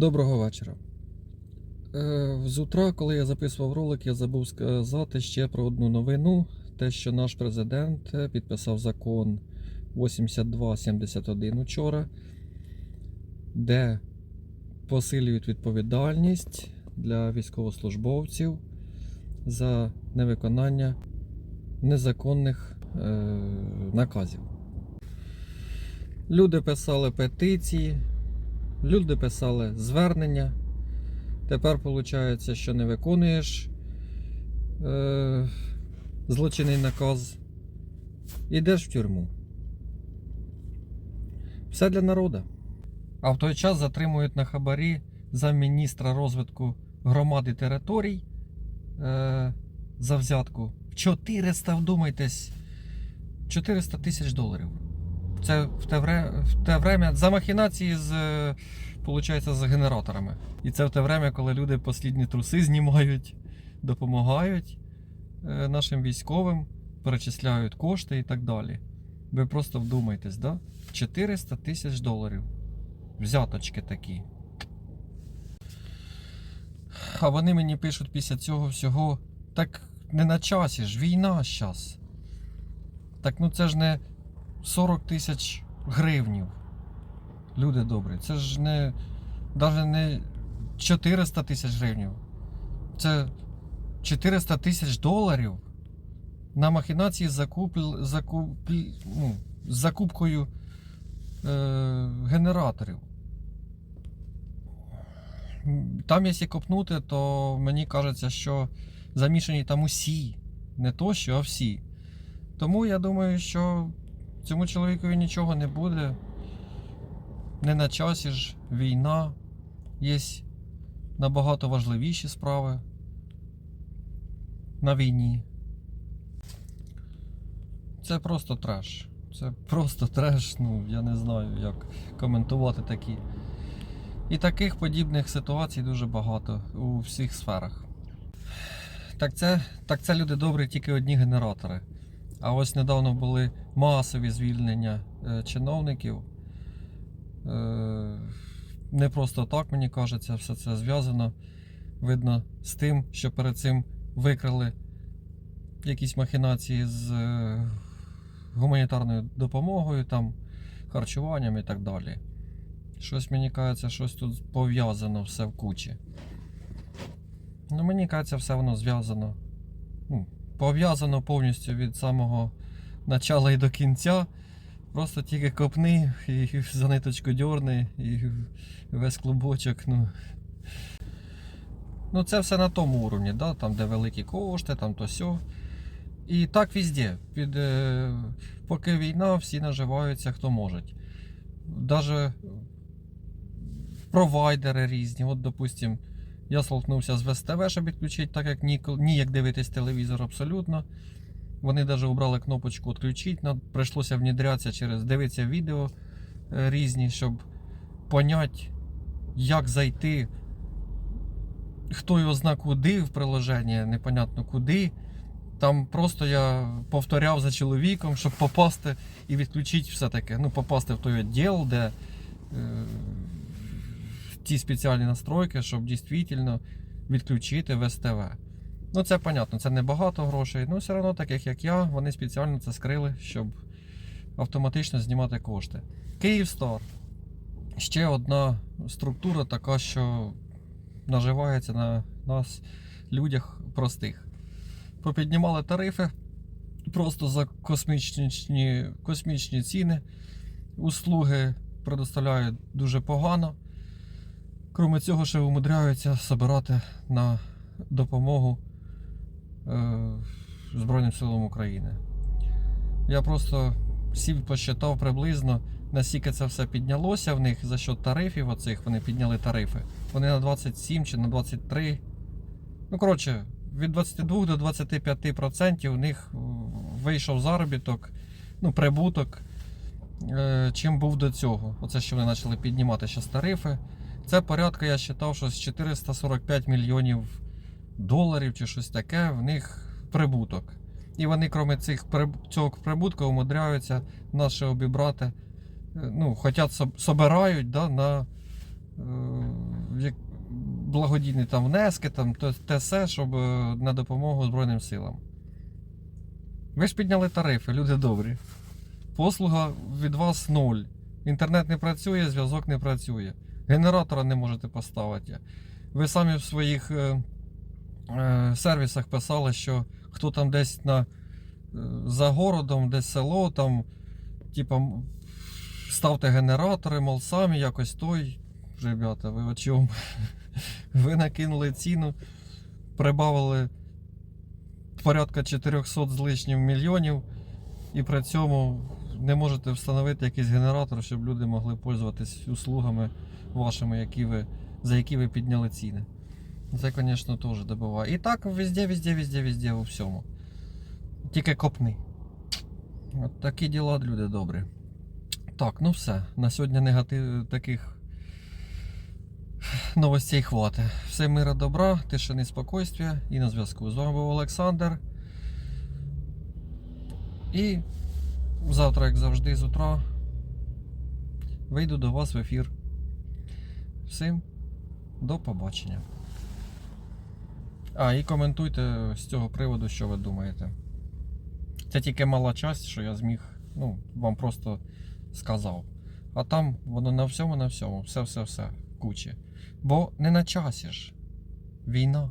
Доброго вечора. Е, З утра, коли я записував ролик, я забув сказати ще про одну новину: те, що наш президент е, підписав закон 8271 учора, де посилюють відповідальність для військовослужбовців за невиконання незаконних е, наказів. Люди писали петиції, люди писали звернення. Тепер виходить, що не виконуєш е, злочинний наказ. Ідеш в тюрму. Все для народу. А в той час затримують на хабарі замміністра розвитку громад і територій е, за взятку. 400, вдумайтесь, 400 тисяч доларів. Це в те, вре, в те время за махінації з, е, получається, з генераторами. І це в те время, коли люди послідні труси знімають, допомагають е, нашим військовим, перечисляють кошти і так далі. Ви просто вдумайтесь, да? 400 тисяч доларів. Взяточки такі. А вони мені пишуть після цього всього. Так не на часі ж, війна зараз. Так ну це ж не 40 тисяч гривнів. Люди добрі, це ж не навіть не 400 тисяч гривнів. Це 400 тисяч доларів на махінації з закуп... закуп... ну, закупкою е... генераторів. Там, якщо копнути, то мені кажеться, що замішані там усі. Не то, що, а всі. Тому я думаю, що цьому чоловікові нічого не буде. Не на часі ж війна. Є набагато важливіші справи на війні. Це просто треш. Це просто треш, ну я не знаю, як коментувати такі. І таких подібних ситуацій дуже багато у всіх сферах. Так це, так це люди добрі, тільки одні генератори. А ось недавно були масові звільнення е, чиновників. Е, не просто так, мені кажеться, все це зв'язано. Видно з тим, що перед цим викрили якісь махінації з е, гуманітарною допомогою, там, харчуванням і так далі. Щось мені кажеться, щось тут пов'язано все в кучі. Ну, мені кажеться, все воно зв'язано. Ну, пов'язано повністю від самого начала і до кінця. Просто тільки копни і за ниточку дьорни, і весь клубочок. Ну, ну це все на тому уровні, да? там де великі кошти, там то сьо. І так везде. Під, е, поки війна, всі наживаються хто може. Даже провайдери різні. От, допустим, я столкнувся з ВСТВ, щоб відключити, так як ні, ніяк дивитись телевізор абсолютно. Вони навіть обрали кнопочку відключити, прийшлося внедрятися через дивитися відео е, різні, щоб поняти, як зайти, хто його зна куди в приложенні, непонятно куди. Там просто я повторяв за чоловіком, щоб попасти і відключити все-таки. Ну, попасти в той відділ, де е, ті спеціальні настройки, щоб дійсно відключити ВСТВ. Ну, це понятно, це не багато грошей. Ну, все одно, таких як я, вони спеціально це скрили, щоб автоматично знімати кошти. Київстар. Ще одна структура така, що наживається на нас, людях простих. Попіднімали тарифи просто за космічні, космічні ціни. Услуги предоставляють дуже погано. Крім цього, ще умудряються збирати на допомогу е, Збройним силам України. Я просто сів посчитав приблизно, наскільки це все піднялося в них за счет тарифів. Оцих вони підняли тарифи. Вони на 27 чи на 23. Ну, коротше, від 22 до 25% у них вийшов заробіток, ну, прибуток, е, чим був до цього. Оце що вони почали піднімати зараз тарифи. Це порядка, я вважав, що з 445 мільйонів доларів чи щось таке, в них прибуток. І вони, крім цих, цього прибутку, умудряються ще обібрати. Ну, Хочуть собирають да, на е, благодійні там внески, там те, все, щоб е, на допомогу Збройним силам. Ви ж підняли тарифи, люди добрі. Послуга від вас нуль. Інтернет не працює, зв'язок не працює. Генератора не можете поставити. Ви самі в своїх е, е, сервісах писали, що хто там десь на, е, за городом, десь село, там, типа, ставте генератори, мол, самі якось той. Ребята, ви о чому? Ви накинули ціну, прибавили порядка 400 з лишнім мільйонів, і при цьому не можете встановити якийсь генератор, щоб люди могли пользуватись услугами вашими, які ви, за які ви підняли ціни. Це, звісно, теж добиває. І так везде, везде, везде, везде, у всьому. Тільки копни. От такі діла, люди добрі. Так, ну все. На сьогодні негатив таких новостей хватить. Все мира добра, тишини спокойствия і на зв'язку. З вами був Олександр. І завтра, як завжди, з утра вийду до вас в ефір. Всім до побачення. А, і коментуйте з цього приводу, що ви думаєте. Це тільки мала часть, що я зміг, ну, вам просто сказав. А там воно на всьому, на всьому, все-все-все, кучі. Бо не на часі ж. Війна.